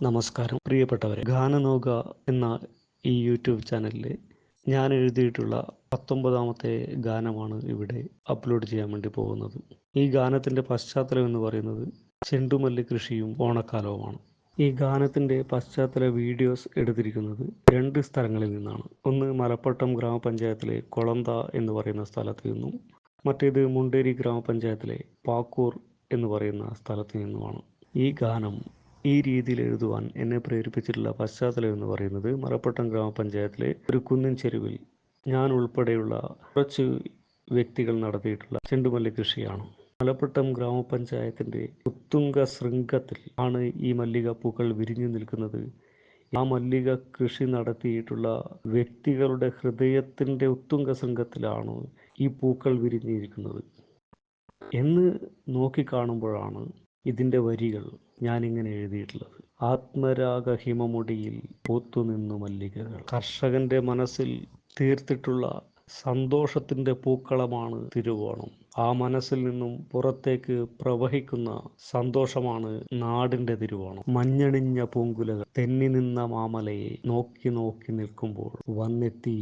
നമസ്കാരം. പ്രിയപ്പെട്ടവരെ ഗാനനോക എന്ന ഈ യൂട്യൂബ് ചാനലിൽ ഞാൻ എഴുതിയിട്ടുള്ള പത്തൊമ്പതാമത്തെ ഗാനമാണ് ഇവിടെ അപ്ലോഡ് ചെയ്യാൻ വേണ്ടി പോകുന്നത്. ഈ ഗാനത്തിന്റെ പശ്ചാത്തലം എന്ന് പറയുന്നത് ചെണ്ടുമല്ലി കൃഷിയും ഓണക്കാലവുമാണ്. ഈ ഗാനത്തിന്റെ പശ്ചാത്തല വീഡിയോസ് എടുത്തിരിക്കുന്നത് രണ്ട് സ്ഥലങ്ങളിൽ നിന്നാണ്. ഒന്ന് മലപ്പട്ടം ഗ്രാമപഞ്ചായത്തിലെ കൊളന്ത എന്ന് പറയുന്ന സ്ഥലത്ത് നിന്നും മറ്റേത് മുണ്ടേരി ഗ്രാമപഞ്ചായത്തിലെ പാക്കൂർ എന്ന് പറയുന്ന സ്ഥലത്ത് നിന്നുമാണ് ഈ ഗാനം ഈ രീതിയിൽ എഴുതുവാൻ എന്നെ പ്രേരിപ്പിച്ചിട്ടുള്ള പശ്ചാത്തലം എന്ന് പറയുന്നത് മലപ്പട്ടം ഗ്രാമപഞ്ചായത്തിലെ ഒരു കുന്നിൻ ചെരുവിൽ ഞാൻ ഉൾപ്പെടെയുള്ള കുറച്ച് വ്യക്തികൾ നടത്തിയിട്ടുള്ള ചെണ്ടുമല്ലി കൃഷിയാണ്. മലപ്പട്ടം ഗ്രാമപഞ്ചായത്തിന്റെ ഉത്തുംഗ ശൃംഗത്തിൽ ആണ് ഈ മല്ലിക പൂക്കൾ വിരിഞ്ഞു നിൽക്കുന്നത്. ആ മല്ലിക കൃഷി നടത്തിയിട്ടുള്ള വ്യക്തികളുടെ ഹൃദയത്തിന്റെ ഉത്തുംഗ ശൃംഗത്തിലാണ് ഈ പൂക്കൾ വിരിഞ്ഞിരിക്കുന്നത്. എന്ന് നോക്കിക്കാണുമ്പോഴാണ് ഇതിന്റെ വരികൾ ഞാനിങ്ങനെ എഴുതിയിട്ടുള്ളത്. ആത്മരാഗ ഹിമമുടിയിൽ പൂത്തുനിന്നു മല്ലികകൾ. കർഷകന്റെ മനസ്സിൽ തീർത്തിട്ടുള്ള സന്തോഷത്തിന്റെ പൂക്കളമാണ് തിരുവോണം. ആ മനസ്സിൽ നിന്നും പുറത്തേക്ക് പ്രവഹിക്കുന്ന സന്തോഷമാണ് നാടിന്റെ തിരുവോണം. മഞ്ഞണിഞ്ഞ പൂങ്കുലകൾ തെന്നി നിന്ന മാമലയെ നോക്കി നോക്കി നിൽക്കുമ്പോൾ വന്നെത്തി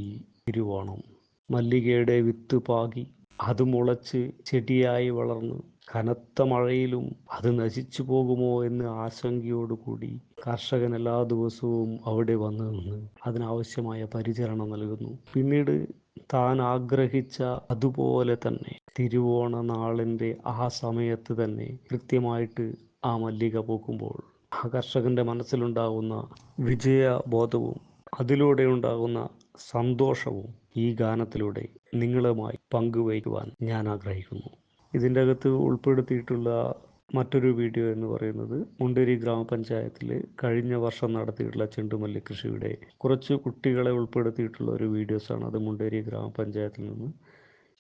തിരുവോണം. മല്ലികയുടെ വിത്ത് പാകി അത് മുളച്ച് ചെടിയായി വളർന്ന് കനത്ത മഴയിലും അത് നശിച്ചു പോകുമോ എന്ന് ആശങ്കയോടുകൂടി കർഷകൻ എല്ലാ ദിവസവും അവിടെ വന്നു നിന്ന് അതിനാവശ്യമായ പരിചരണം നൽകുന്നു. പിന്നീട് താൻ ആഗ്രഹിച്ച അതുപോലെ തന്നെ തിരുവോണ നാളിന്റെ ആ സമയത്ത് തന്നെ കൃത്യമായിട്ട് ആ മല്ലിക പൂക്കുമ്പോൾ ആ കർഷകന്റെ മനസ്സിലുണ്ടാകുന്ന വിജയബോധവും അതിലൂടെ ഉണ്ടാകുന്ന സന്തോഷവും ഈ ഗാനത്തിലൂടെ നിങ്ങളുമായി പങ്കുവയ്ക്കുവാൻ ഞാൻ ആഗ്രഹിക്കുന്നു. ഇതിന്റെ അകത്ത് ഉൾപ്പെടുത്തിയിട്ടുള്ള മറ്റൊരു വീഡിയോ എന്ന് പറയുന്നത് മുണ്ടേരി ഗ്രാമപഞ്ചായത്തിൽ കഴിഞ്ഞ വർഷം നടത്തിയിട്ടുള്ള ചെണ്ടുമല്ലി കൃഷിയുടെ കുറച്ച് കുട്ടികളെ ഉൾപ്പെടുത്തിയിട്ടുള്ള ഒരു വീഡിയോസാണ് അത് മുണ്ടേരി ഗ്രാമപഞ്ചായത്തിൽ നിന്ന്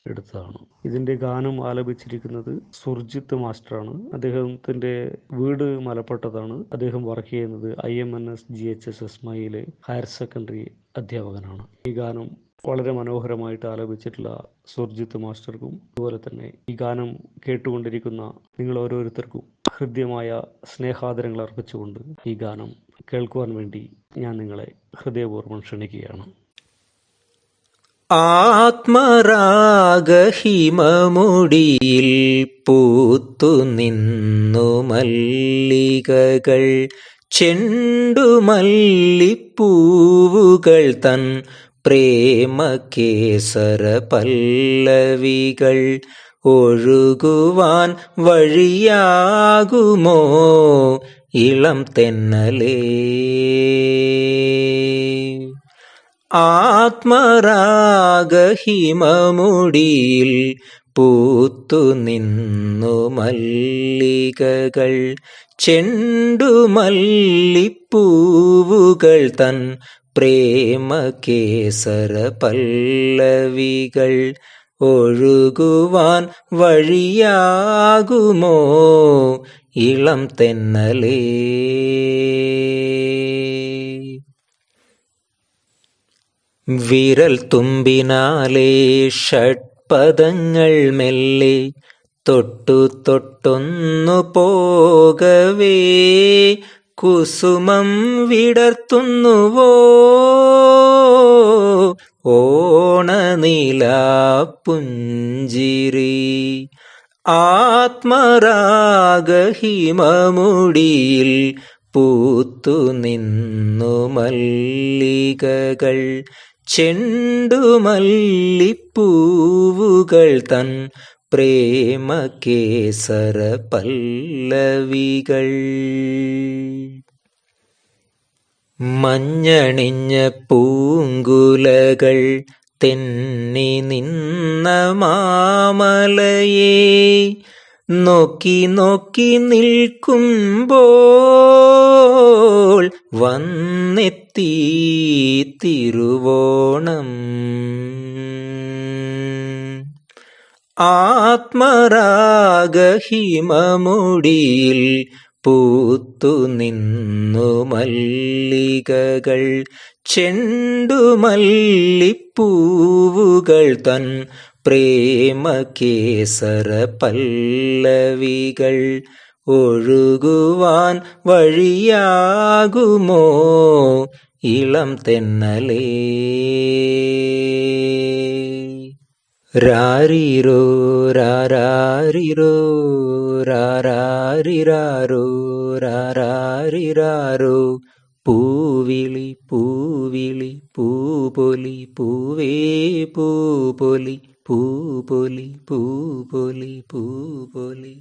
എടുത്തതാണ്. ഇതിന്റെ ഗാനം ആലപിച്ചിരിക്കുന്നത് സുർജിത്ത് മാസ്റ്ററാണ്. അദ്ദേഹത്തിന്റെ വീട് മലപ്പെട്ടതാണ്. അദ്ദേഹം വർക്ക് ചെയ്യുന്നത് I M N S G H S S മയിലെ higher secondary അധ്യാപകനാണ്. ഈ ഗാനം വളരെ മനോഹരമായിട്ട് ആലപിച്ചിട്ടുള്ള സുർജിത്ത് മാസ്റ്റർക്കും അതുപോലെ തന്നെ ഈ ഗാനം കേട്ടുകൊണ്ടിരിക്കുന്ന നിങ്ങൾ ഓരോരുത്തർക്കും ഹൃദ്യമായ സ്നേഹാദരങ്ങൾ അർപ്പിച്ചുകൊണ്ട് ഈ ഗാനം കേൾക്കുവാൻ വേണ്ടി ഞാൻ നിങ്ങളെ ഹൃദയപൂർവം ക്ഷണിക്കുകയാണ്. ആത്മരാഗഹിമമുടിയിൽ പൂത്തു നിന്നു മല്ലികകൾ. ചെണ്ടുമല്ലിപ്പൂവുകൾ തൻ പ്രേമകേസര പല്ലവികൾ ഒഴുകുവാൻ വഴിയാകുമോ? ഇളം തെന്നലേ. ആത്മരാഗഹിമമുടിയിൽ പൂത്തു നിന്നു മല്ലികകൾ. ചെണ്ടുമല്ലിപ്പൂവുകൾ തൻ പ്രേമകേസര പല്ലവികൾ ഒഴുകുവാൻ വഴിയാകുമോ? ഇളം തെന്നലേ. വിരൽ തുമ്പിനാലേ ഷഡ്പദങ്ങൾ മെല്ലെ തൊട്ടു തൊട്ടൊന്നു പോകവേ. കുസുമം വിടർത്തുന്നുവോ? ഓണനില പുഞ്ചിരി ആത്മരാഗഹിമമുടിയിൽ പൂത്തു നിന്നു മല്ലികകൾ. ചെണ്ടുമല്ലിപ്പൂവുകൾ തൻ പ്രേമകേസര പല്ലവികൾ മഞ്ഞണിഞ്ഞ പൂങ്കുലകൾ തെന്നി നിന്ന മാമലയെ നോക്കി നോക്കി നിൽക്കുമ്പോൾ വന്നെത്തി തിരുവോണം. ആത്മരാഗഹിമമുടിയിൽ പൂത്തു നിന്നു മല്ലികകൾ. ചെണ്ടുമല്ലിപ്പൂവുകൾ തൻ പ്രേമകേസര പല്ലവികൾ ഒഴുകുവാൻ വഴിയാകുമോ ഇളം തെന്നലേ? రారీరో రారీరో రారీరారో రారీరారో పూవిలి పూవిలి పూపొలి పూవే పూపొలి పూపొలి పూపొలి పూపొలి.